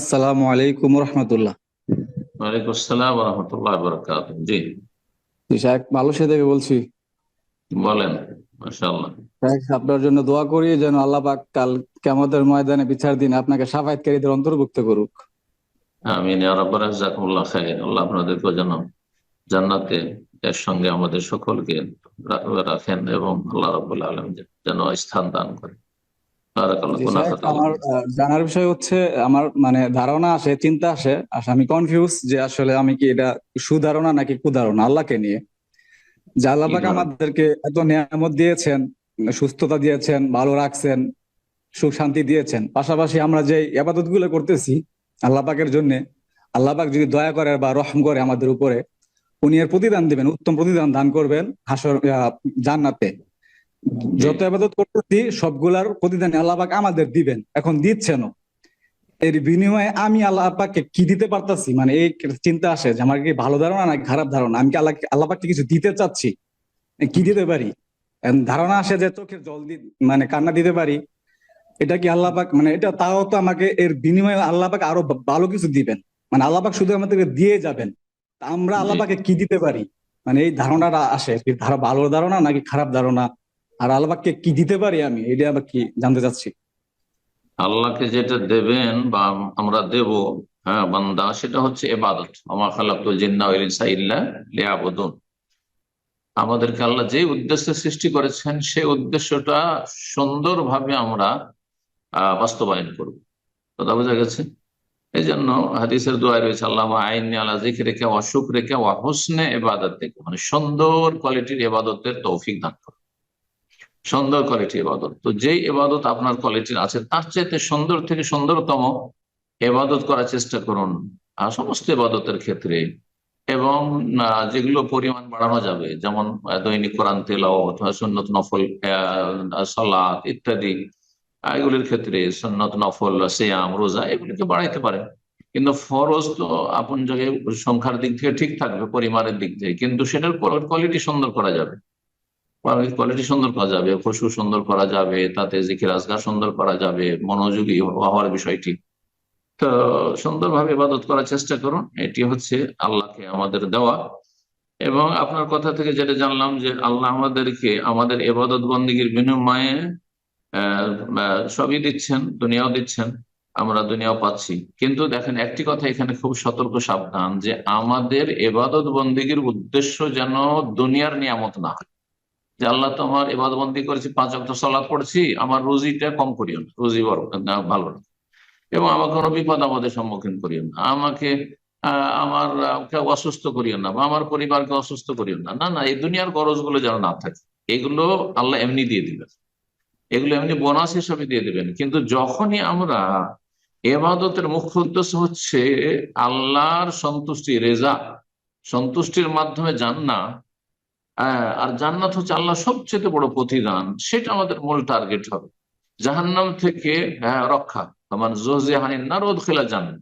আসসালামু আলাইকুম রহমতুল্লাহ। ওয়ালাইকুম আসসালাম রহমতুল্লাহ বরকাত জি। সাহেব থেকে বলছি। বলেন মাশাআল্লাহ। আপনার জন্য দোয়া করি যেন আল্লাহ পাক কাল কিয়ামতের ময়দানে বিচার দিন আপনাকে সাফায়াতকারীদের অন্তর্ভুক্ত করুক। আমিন ইয়া জাযাকুমুল্লাহ খাইর। আল্লাহ আপনাদেরকে যেন জান্নাতে এর সঙ্গে আমাদের সকলকে রাখেন এবং আল্লাহ রাব্বুল আলামিন যেন স্থান দান করেন। আমার জানার বিষয় হচ্ছে আমার মানে ধারণা আসে চিন্তা আসে আসলে আমি কনফিউজ যে আসলে আমি কি এটা সুধারণা নাকি কুধারণা আল্লাহকে নিয়ে। যে আল্লাহ কি পাক ধারণা? আমাদেরকে এত নিয়ামত দিয়েছেন সুস্থতা দিয়েছেন ভালো রাখছেন সুখ শান্তি দিয়েছেন। পাশাপাশি আমরা যে ইবাদতগুলো করতেছি আল্লাহ পাকের জন্য আল্লাহ পাক যদি দয়া করে বা রহম করে আমাদের উপরে উনি এর প্রতিদান দিবেন উত্তম প্রতিদান দান করবেন হাসর জান্নাতে। যত আবাদত করতেছি সবগুলার প্রতিদান আল্লাহাক আমাদের দিবেন। এখন দিচ্ছেন এর বিনিময়ে আমি আল্লাহ কি দিতে পারতাছি? মানে এই চিন্তা আসে যে আমার কি ভালো ধারণা নাকি খারাপ ধারণা? আমি কি আল্লাহ আল্লাহ পাককে কিছু দিতে চাচ্ছি? কি দিতে পারি? ধারণা আসে যে চোখের জল দি মানে কান্না দিতে পারি। এটা কি আল্লাহ পাক মানে এটা তাও তো আমাকে এর বিনিময়ে আল্লাহ পাক আরও ভালো কিছু দিবেন। মানে আল্লাহ পাক শুধু আমাদেরকে দিয়ে যাবেন। আমরা আল্লাহ জি। কি দিতে পারি? মানে এই ধারণাটা আসে কি ভালো ধারণা নাকি খারাপ ধারণা? আর আল্লাহকে কি দিতে পারি আমি? এটা আবার কি জানতে চাচ্ছি। আল্লাহকে যেটা দেবেন বা আমরা দেব হ্যাঁ বান্দা, সেটা হচ্ছে এবাদত আমার খালাকুল জিন্না ইনসা ইল্লা লিয়াবুদুন। আমাদেরকে আল্লাহ যে উদ্দেশ্যে সৃষ্টি করেছেন, সেই উদ্দেশ্যটা সুন্দরভাবে আমরা বাস্তবায়ন করব। কথা বোঝা গেছে? এই জন্য হাদিসের দোয়ায় রয়েছে, আল্লাহ আইন আল্লাহ জিকে রেখে অসুখ রেখে অহসনে এবাদত থেকে মানে সুন্দর কোয়ালিটির এবাদতের তৌফিক দান করো সুন্দর কোয়ালিটির এবাদত তো যেই এবাদত আপনার কোয়ালিটির আছে, তার চাইতে সুন্দর থেকে সুন্দরতম এবাদত করার চেষ্টা করুন। আর সমস্ত এবাদতের ক্ষেত্রে। এবং যেগুলো পরিমাণ বাড়ানো যাবে, যেমন দৈনিক কোরআন তেলাওয়াত সুন্নত নফল সালাত ইত্যাদি এগুলির ক্ষেত্রে সুন্নত নফল, সিয়াম, রোজা, এগুলিকে বাড়াইতে পারেন। কিন্তু ফরজ তো আপন জায়গায় সংখ্যার দিক থেকে ঠিক থাকবে, পরিমাণের দিক থেকে। কিন্তু সেটার কোয়ালিটি সুন্দর করা যাবে। কোয়ালিটি সুন্দর করা যাবে খুশু সুন্দর করা যাবে, তাতে জিকির আজগার সুন্দর করা যাবে, মনোযোগী হওয়ার বিষয়টি। তো সুন্দরভাবে ইবাদত করার চেষ্টা করুন, এটি হচ্ছে আল্লাহকে আমাদের দেওয়া। এবং আপনার কথা থেকে যেটা জানলাম যে আল্লাহ আমাদেরকে আমাদের এবাদত বন্দীগীর বিনিময়ে সবই দিচ্ছেন, দুনিয়াও দিচ্ছেন, আমরা দুনিয়াও পাচ্ছি। কিন্তু দেখেন, একটি কথা এখানে খুব সতর্ক সাবধান যে আমাদের এবাদত বন্দীগীর উদ্দেশ্য যেন দুনিয়ার নিয়ামত না হয়। যে আল্লাহ তো আমার এবাদত বন্দী করেছি পাঁচ অক্ট সলাপ পড়ছি আমার রুজিটা কম করিও না। রুজি বড় না, ভালো না। এবং আমাকে কোনো বিপদ আমাদের সম্মুখীন করিও না। আমাকে আমার অসুস্থ করিও না বা আমার পরিবারকে অসুস্থ করিও না। না না এই দুনিয়ার গরজগুলো যেন না থাকে এগুলো আল্লাহ এমনি দিয়ে দিবেন। এগুলো এমনি বোনাস হিসেবে দিয়ে দিবেন। কিন্তু যখনই আমরা এবাদতের মুখ্য উদ্দেশ্য হচ্ছে আল্লাহর সন্তুষ্টি রেজা সন্তুষ্টির মাধ্যমে জান্না আর জান্নাত হচ্ছে আল্লাহ সবচেয়ে বড় প্রতিদান। সেটা আমাদের মূল টার্গেট হবে। জাহান্নাম থেকে আহ, রক্ষা। মানে জোহানিন না রোদ খেলা জানেন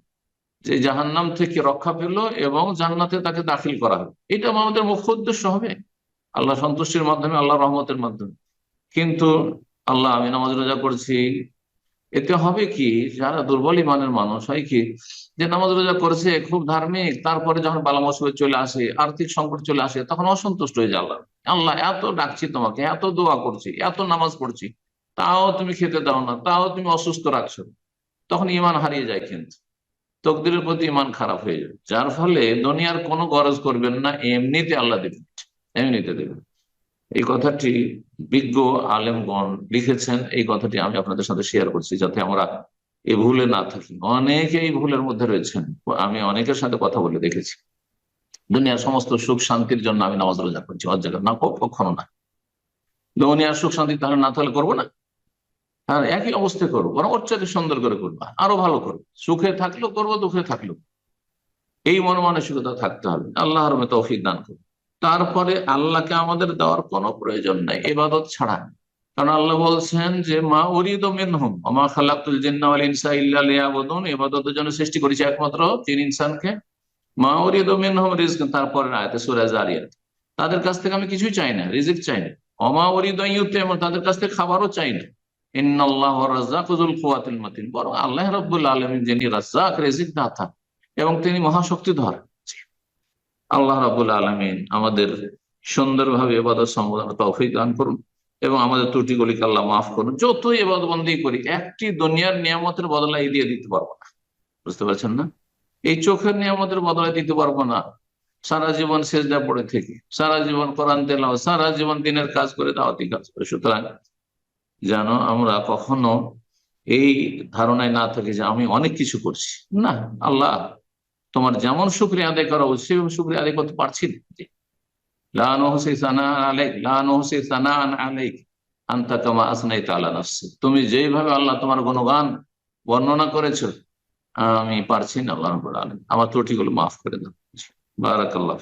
যে জাহান্নাম থেকে রক্ষা পেল এবং জান্নাতে তাকে দাখিল করা হবে এটা আমাদের মুখ্য উদ্দেশ্য হবে। আল্লাহ সন্তুষ্টির মাধ্যমে আল্লাহ রহমতের মাধ্যমে। কিন্তু আল্লাহ আমি নামাজ রোজা করছি এতে হবে কি, যারা দুর্বল ইমানের মানুষ, হয় কি, যে নামাজ রোজা করেছে, খুব ধার্মিক, তারপরে যখন বালা চলে আসে, আর্থিক সংকট চলে আসে, তখন অসন্তুষ্ট হয়ে যায় আল্লাহ, এত ডাকছি তোমাকে, এত দোয়া করছি, এত নামাজ পড়ছি, তাও তুমি খেতে দাও না, তাও তুমি অসুস্থ রাখছো। তখন ইমান হারিয়ে যায় কিন্তু। তকদিরের প্রতি ইমান খারাপ হয়ে যায়। যার ফলে দুনিয়ার কোনো গরজ করবেন না, এমনিতে আল্লাহ দেবেন। এমনিতে দেবেন। এই কথাটি বিজ্ঞ আলেমগণ লিখেছেন। এই কথাটি আমি আপনাদের সাথে শেয়ার করছি যাতে আমরা এই ভুলে না থাকি। অনেকে এই ভুলের মধ্যে রয়েছেন। আমি অনেকের সাথে কথা বলে দেখেছি। দুনিয়ার সমস্ত সুখ শান্তির জন্য আমি নামাজ রোজা করছি অজাগা না কখনো না। দুনিয়ার সুখ শান্তি তাহলে না তাহলে করব না? হ্যাঁ একই অবস্থায় করব। বরং চাইতে সুন্দর করে করব। আরও ভালো করব। সুখে থাকলেও করব, দুঃখে থাকলেও। এই মন মানসিকতা থাকতে হবে। আল্লাহর তৌফিক দান করব তারপরে আল্লাহকে আমাদের দেওয়ার কোনো প্রয়োজন নাই এবাদত ছাড়া। কারণ আল্লাহ বলছেন যে, মা উরিদ মিনহুম আমা জিন্না ওয়াল ইনসা ইল্লা লিয়াবুদুন ইবাদতের জন্য সৃষ্টি করেছে একমাত্র তিন ইনসানকে। মা উরিদ মিনহুম রিজক তারপরে আয়াতে সূরা জারিয়াত। তাদের কাছ থেকে আমি কিছুই চাই না, রিজিক চাই না। অমা উরিদ ইউতে তাদের কাছ থেকে খাবারও চাই না। ইন্নাল্লাহ রাজ্জাকুল কুওয়াতুল মাতিন বরং আল্লাহ রাব্বুল আলামিন যিনি রাজ্জাক রিজিক দাতা এবং তিনি মহাশক্তিধর। আল্লাহ রাব্বুল আলামিন আমাদের সুন্দরভাবে এবাদত সম্বোধন তৌফিক দান করুন এবং আমাদের ত্রুটিগুলিকে আল্লাহ মাফ করুন। যতই এবাদত বন্দী করি, একটি দুনিয়ার নিয়ামতের বদলায় দিয়ে দিতে পারব না। বুঝতে পারছেন না? এই চোখের নিয়ামতের বদলায় দিতে পারব না। সারা জীবন শেষ সেজদা পড়ে থেকে, সারা জীবন কোরআন তেলাও সারা জীবন দিনের কাজ করে দাওয়াতি কাজ করে। সুতরাং যেন আমরা কখনো এই ধারণায় না থাকি যে আমি অনেক কিছু করছি। না, আল্লাহ তোমার যেমন শুক্রিয়া আদায় করা উচিত সেভাবে শুক্রিয়া আদায় করতে পারছি। তুমি যেভাবে আল্লাহ তোমার গুণগান বর্ণনা করেছ, আমি পারছি না, আল্লাহ আমার ত্রুটিগুলো মাফ করে দাও। বারাকাল্লাহ